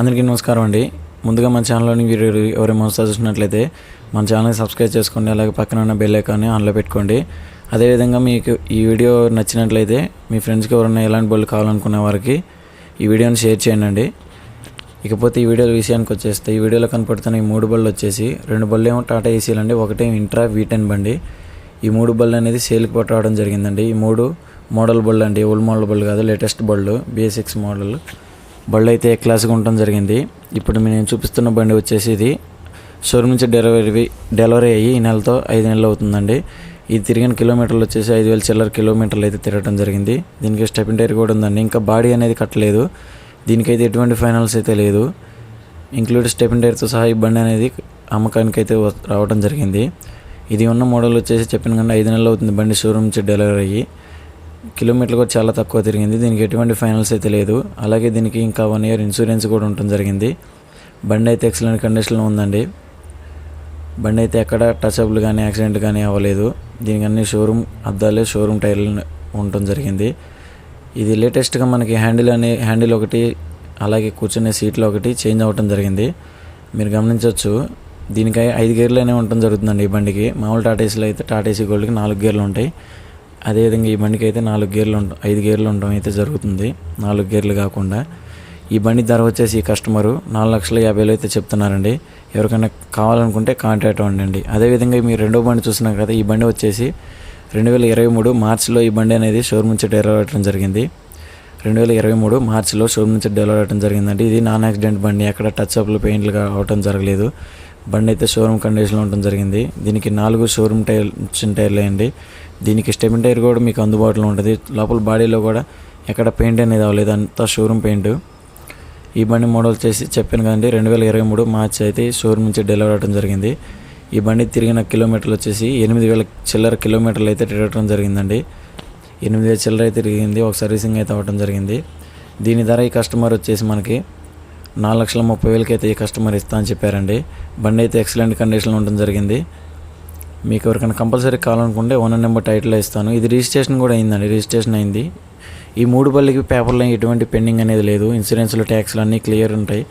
అందరికీ నమస్కారం అండి. ముందుగా మన ఛానల్లోని మీరు ఎవరైనా చూసినట్లయితే మన ఛానల్ని సబ్స్క్రైబ్ చేసుకోండి అలాగే పక్కన ఉన్న బెల్ ఐకాన్ని ఆన్లో పెట్టుకోండి. అదేవిధంగా మీకు ఈ వీడియో నచ్చినట్లయితే మీ ఫ్రెండ్స్కి ఎవరైనా ఎలాంటి బళ్ళు కావాలనుకునే వారికి ఈ వీడియోని షేర్ చేయండి ఇకపోతే ఈ వీడియో విషయానికి వచ్చేస్తే ఈ వీడియోలో కనపడుతున్న ఈ మూడు బళ్ళు వచ్చేసి రెండు బళ్ళు ఏమో టాటా ఏసీలు అండి ఒకటే ఇంట్రా వీటెన్ బండి. ఈ మూడు బళ్ళు అనేది సేల్కి పట్టు రావడం జరిగిందండి. ఈ మూడు మోడల్ బళ్ళు అండి ఓల్డ్ మోడల్ బళ్ళు కాదు లేటెస్ట్ బళ్ళు బిఎస్ఎక్స్ మోడల్ బళ్ళు అయితే ఏ క్లాస్గా ఉండటం జరిగింది. ఇప్పుడు నేను చూపిస్తున్న బండి వచ్చేసి ఇది. షోరూమ్ నుంచి డెలివరీ డెలివరీ అయ్యి ఈ నెలతో ఐదు నెలలు అవుతుందండి. ఇది తిరిగిన కిలోమీటర్లు వచ్చేసి ఐదు వేల చిల్లర కిలోమీటర్లు అయితే తిరగడం జరిగింది. దీనికి స్టెపిన్ టైర్ కూడా ఉందండి. ఇంకా బాడీ అనేది కట్టలేదు. దీనికైతే ఎటువంటి ఫైనల్స్ అయితే లేదు. ఇంక్లూడ్ స్టెపిన్ టైర్తో సహా ఈ బండి అనేది అమ్మకానికి అయితే రావడం జరిగింది. ఇది ఉన్న మోడల్ వచ్చేసి చెప్పిన కన్నా ఐదు నెలలు అవుతుంది బండి షోరూమ్ నుంచి డెలివరీ అయ్యి. కిలోమీటర్లు కూడా చాలా తక్కువ తిరిగింది. దీనికి ఎటువంటి ఫైనల్స్ అయితే లేదు. అలాగే దీనికి ఇంకా వన్ ఇయర్ ఇన్సూరెన్స్ కూడా ఉండటం జరిగింది. బండి అయితే ఎక్సలెంట్ కండిషన్లో ఉందండి. బండి అయితే ఎక్కడ టచ్అప్లు కానీ యాక్సిడెంట్ కానీ అవ్వలేదు. దీనికి అన్ని షోరూమ్ అద్దాలే షోరూమ్ టైర్లు ఉండటం జరిగింది. ఇది లేటెస్ట్గా మనకి హ్యాండిల్ అనే హ్యాండిల్ ఒకటి అలాగే కూర్చునే సీట్లు ఒకటి చేంజ్ అవ్వటం జరిగింది. మీరు గమనించవచ్చు దీనికి ఐదు గేర్లు అనేవి ఉండటం జరుగుతుందండి ఈ బండికి. మామూలు టాటేసీలో అయితే టాటేసీ గోల్డ్కి నాలుగు గేర్లు ఉంటాయి. అదేవిధంగా ఈ బండికి అయితే నాలుగు గేర్లు ఉండ ఐదు గేర్లు ఉండడం అయితే జరుగుతుంది. నాలుగు గేర్లు కాకుండా ఈ బండి ధర వచ్చేసి ఈ కస్టమరు నాలుగు లక్షల యాభై వేలు అయితే చెప్తున్నారండి. ఎవరికైనా కావాలనుకుంటే కాంటాక్ట్ అవ్వండి అదేవిధంగా మీరు రెండో బండి చూసినా కదా ఈ బండి వచ్చేసి రెండు వేల ఇరవై మూడు మార్చిలో ఈ బండి అనేది షోరూమ్ నుంచి డెలివరీ అవ్వడం జరిగింది. రెండు వేల ఇరవై మూడు మార్చిలో షోరూమ్ నుంచి డెలివరీ అవ్వడం జరిగిందండి. ఇది నాన్ యాక్సిడెంట్ బండి ఎక్కడ టచ్ అప్లు పెయింట్లు అవటం జరగలేదు. బండి అయితే షోరూమ్ కండిషన్లో ఉండటం జరిగింది. దీనికి నాలుగు షోరూమ్ టైర్ చిన్న టైర్లు వేయండి దీనికి స్టెమిన్ టైర్ కూడా మీకు అందుబాటులో ఉంటుంది. లోపల బాడీలో కూడా ఎక్కడ పెయింట్ అనేది అవ్వలేదు. అంతా షోరూమ్ పెయింట్. ఈ బండి మోడల్ వచ్చేసి చెప్పాను కదండి రెండు వేల ఇరవై మూడు మార్చి అయితే షోరూమ్ నుంచి డెలివరీ అవడం జరిగింది. ఈ బండి తిరిగిన కిలోమీటర్లు వచ్చేసి ఎనిమిది వేల చిల్లర కిలోమీటర్లు అయితే తిరగడం జరిగిందండి. ఎనిమిది వేల చిల్లర అయితే తిరిగింది. ఒక సర్వీసింగ్ అయితే అవ్వడం జరిగింది. దీని ధర ఈ కస్టమర్ వచ్చేసి మనకి నాలుగు లక్షల ముప్పై వేలకి అయితే ఈ కస్టమర్ ఇస్తా అని చెప్పారండి. బండి అయితే ఎక్సలెంట్ కండిషన్లో ఉండడం జరిగింది. మీకు ఎవరికైనా కంపల్సరీ కావాలనుకుంటే ఓనర్ నెంబర్ టైటిల్ ఇస్తాను. ఇది రిజిస్ట్రేషన్ కూడా అయిందండి. రిజిస్ట్రేషన్ అయింది. ఈ మూడు పల్లికి పేపర్లో ఎటువంటి పెండింగ్ అనేది లేదు. ఇన్సూరెన్స్లు ట్యాక్స్లు అన్నీ క్లియర్ ఉంటాయి.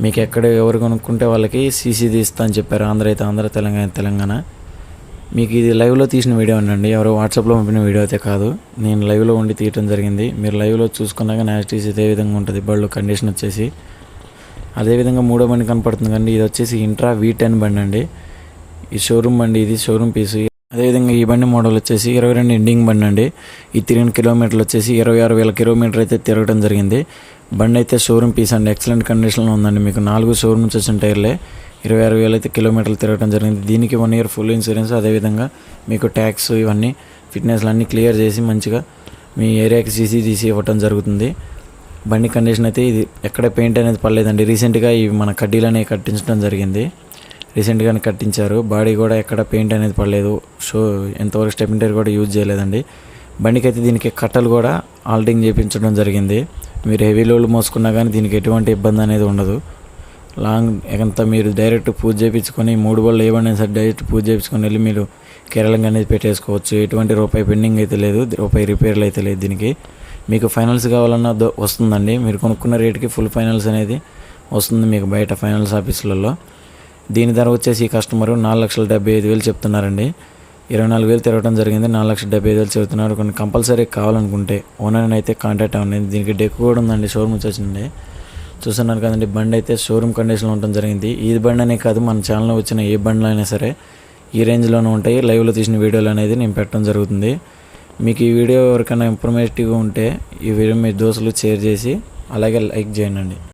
మీకు ఎక్కడ ఎవరు కొనుక్కుంటే వాళ్ళకి సీసీది ఇస్తా అని చెప్పారు ఆంధ్ర అయితే ఆంధ్ర తెలంగాణ తెలంగాణ. మీకు ఇది లైవ్లో తీసిన వీడియో అండి ఎవరో వాట్సాప్లో పంపిన వీడియో అయితే కాదు. నేను లైవ్లో ఉండి తీయటం జరిగింది. మీరు లైవ్లో చూసుకున్నాక నాస్టీస్ ఇదే విధంగా ఉంటుంది. బళ్ళు కండిషన్ వచ్చేసి. అదేవిధంగా మూడో బండి కనపడుతుంది కండి ఇది వచ్చేసి ఇంట్రా వీ టెన్ బండి అండి. ఈ షోరూమ్ బండి ఇది షోరూమ్ పీసు అదేవిధంగా ఈ బండి మోడల్ వచ్చేసి ఇరవై రెండు ఎండింగ్ బండి అండి. ఈ తిరిగిన కిలోమీటర్లు వచ్చేసి ఇరవై ఆరు వేల కిలోమీటర్ అయితే తిరగడం జరిగింది. బండి అయితే షోరూమ్ పీస్ అండి. ఎక్సలెంట్ కండిషన్లో ఉందండి. మీకు నాలుగు షోరూమ్ నుంచి వచ్చిన టైర్లే. ఇరవై ఆరు వేలు అయితే కిలోమీటర్లు తిరగడం జరిగింది. దీనికి వన్ ఇయర్ ఫుల్ ఇన్సూరెన్స్ అదేవిధంగా మీకు ట్యాక్స్ ఇవన్నీ ఫిట్నెస్లు అన్నీ క్లియర్ చేసి మంచిగా మీ ఏరియాకి సీసీ తీసి ఇవ్వటం జరుగుతుంది. బండి కండిషన్ అయితే ఇది ఎక్కడ పెయింట్ అనేది పడలేదండి. రీసెంట్గా ఇవి మన కడ్డీలు అనేవి కట్టించడం జరిగింది. రీసెంట్గానే కట్టించారు. బాడీ కూడా ఎక్కడ పెయింట్ అనేది పడలేదు. షో ఎంతవరకు స్టెప్ కూడా యూజ్ చేయలేదండి. బండికి అయితే దీనికి కట్టలు కూడా ఆల్టింగ్ చేయించడం జరిగింది. మీరు హెవీ లోడ్లు మోసుకున్నా కానీ దీనికి ఎటువంటి ఇబ్బంది అనేది ఉండదు. లాంగ్ ఎంత మీరు డైరెక్ట్ పూజ చేయించుకొని మూడు బళ్ళు ఏమన్నా సరే డైరెక్ట్ పూజ చేయించుకొని వెళ్ళి మీరు కేరళంగా అనేది పెట్టేసుకోవచ్చు. ఎటువంటి రూపాయి పెండింగ్ అయితే లేదు. రూపాయి రిపేర్లు అయితే లేదు దీనికి. మీకు ఫైనల్స్ కావాలన్నా వస్తుందండి. మీరు కొనుక్కున్న రేటుకి ఫుల్ ఫైనల్స్ అనేది వస్తుంది మీకు బయట ఫైనల్స్ ఆఫీసులలో. దీని ధర వచ్చేసి ఈ కస్టమర్ నాలుగు లక్షల డెబ్బై ఐదు వేలు చెప్తున్నారండి. ఇరవై నాలుగు వేలు తిరగడం జరిగింది. నాలుగు లక్షల డెబ్బై ఐదు వేలు చెబుతున్నారు. కొన్ని కంపల్సరీ కావాలనుకుంటే ఓనర్ని అయితే కాంటాక్ట్ అవ్వండి. దీనికి డెక్ కూడా ఉందండి షోరూమ్ వచ్చి వచ్చింది చూస్తున్నారు కదండి బండి అయితే షోరూమ్ కండిషన్లో ఉండడం జరిగింది. ఈ బండి అనే కాదు మన ఛానల్లో వచ్చిన ఏ బండ్లు అయినా సరే ఈ రేంజ్లోనే ఉంటాయి. లైవ్లో తీసిన వీడియోలు అనేది నేను పెట్టడం జరుగుతుంది. మీకు ఈ వీడియో ఎవరికైనా ఇన్ఫర్మేటివ్గా ఉంటే ఈ వీడియో మీ దోస్తులు షేర్ చేసి అలాగే లైక్ చేయండి.